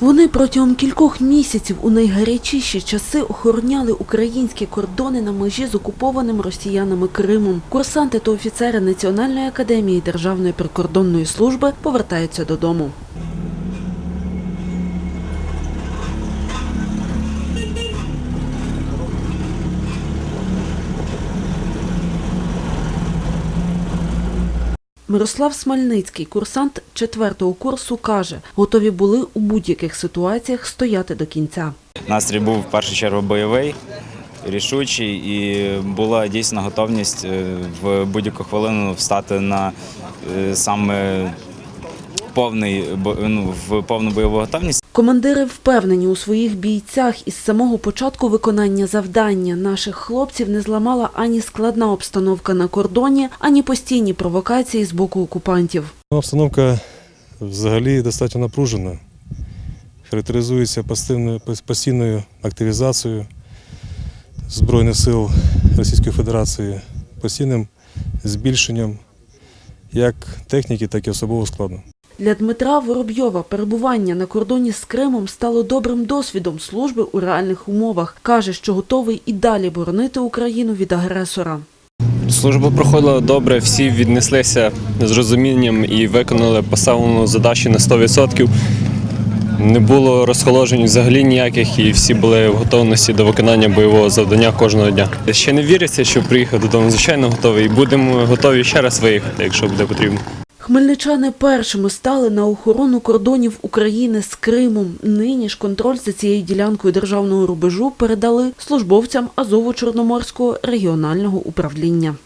Вони протягом кількох місяців у найгарячіші часи охороняли українські кордони на межі з окупованим росіянами Кримом. Курсанти та офіцери Національної академії Державної прикордонної служби повертаються додому. Мирослав Смальницький, курсант четвертого курсу, каже, готові були у будь-яких ситуаціях стояти до кінця. Настрій був в першу чергу бойовий, рішучий, і була дійсна готовність е, в будь-яку хвилину встати на е, саме повний ну, в повну бойову готовність. Командири впевнені у своїх бійцях із самого початку виконання завдання наших хлопців не зламала ані складна обстановка на кордоні, ані постійні провокації з боку окупантів. Обстановка взагалі достатньо напружена. Характеризується постійною активізацією Збройних сил Російської Федерації, постійним збільшенням як техніки, так і особового складу. Для Дмитра Воробйова перебування на кордоні з Кримом стало добрим досвідом служби у реальних умовах. Каже, що готовий і далі боронити Україну від агресора. Служба проходила добре, всі віднеслися з розумінням і виконали поставлену задачу на 100%. Не було розхоложень взагалі ніяких, і всі були в готовності до виконання бойового завдання кожного дня. Ще не віриться, що приїхав додому. Звичайно, готовий. Будемо готові ще раз виїхати, якщо буде потрібно. Хмельничани першими стали на охорону кордонів України з Кримом. Нині ж контроль за цією ділянкою державного рубежу передали службовцям Азово-Чорноморського регіонального управління.